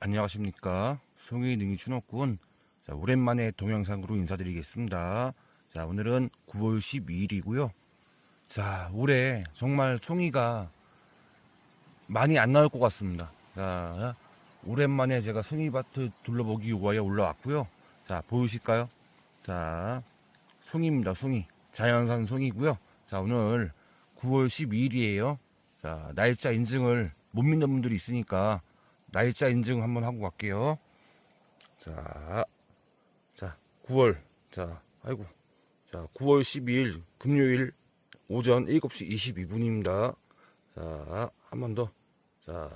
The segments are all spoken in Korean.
안녕하십니까. 송이 능이 춘옥군. 자, 오랜만에 동영상으로 인사드리겠습니다. 자 오늘은 9월 12일이고요. 자 올해 정말 송이가 많이 안 나올 것 같습니다. 자 오랜만에 제가 송이밭을 둘러보기 위하여 올라왔고요. 자 보이실까요? 자 송이입니다 송이. 자연산 송이고요. 자 오늘 9월 12일이에요. 자 날짜 인증을 못 믿는 분들이 있으니까 날짜 인증 한번 하고 갈게요. 자, 자, 9월, 자, 아이고, 자, 9월 12일 금요일 오전 7시 22분입니다. 자, 한 번 더, 자,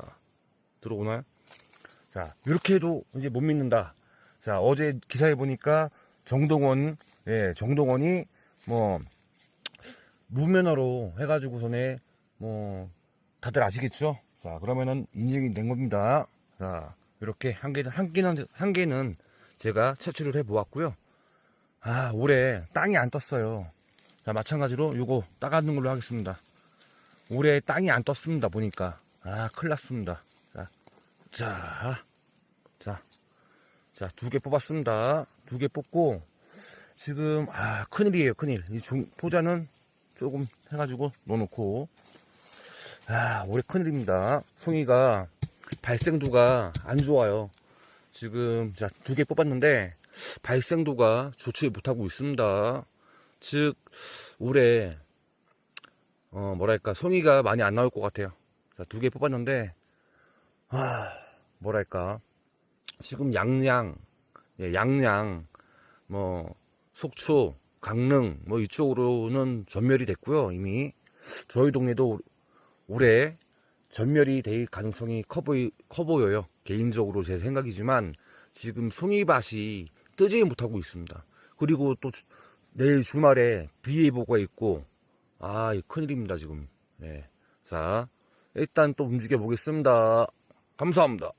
들어오나요? 자, 이렇게 해도 이제 못 믿는다. 자, 어제 기사에 보니까 정동원, 예, 정동원이 뭐, 무면허로 해가지고서네, 뭐, 다들 아시겠죠? 자, 그러면은 인증이 된 겁니다. 자, 이렇게 한 개는, 한 개는, 한 개는 제가 채취를 해 보았고요. 아, 올해 땅이 안 떴어요. 자, 마찬가지로 요거 따가는 걸로 하겠습니다. 올해 땅이 안 떴습니다, 보니까. 아, 큰일 났습니다. 자, 자, 자, 자, 두 개 뽑았습니다. 두 개 뽑고, 지금, 아, 큰일이에요, 큰일. 이 종, 포자는 조금 해가지고 넣어놓고, 아, 올해 큰일입니다. 송이가 발생도가 안 좋아요. 지금 자두개 뽑았는데 발생도가 좋지 못하고 있습니다. 즉 올해 어 뭐랄까 송이가 많이 안 나올 것 같아요. 자두 개 뽑았는데 아 뭐랄까 지금 양양 예, 양양 뭐 속초 강릉 뭐 이쪽으로는 전멸이 됐고요 이미 저희 동네도 올해 전멸이 될 가능성이 커, 보이, 커 보여요. 개인적으로 제 생각이지만 지금 송이밭이 뜨지 못하고 있습니다. 그리고 또 주- 내일 주말에 비 예보가 있고 아, 이 큰일입니다, 지금. 네. 자, 일단 또 움직여 보겠습니다. 감사합니다.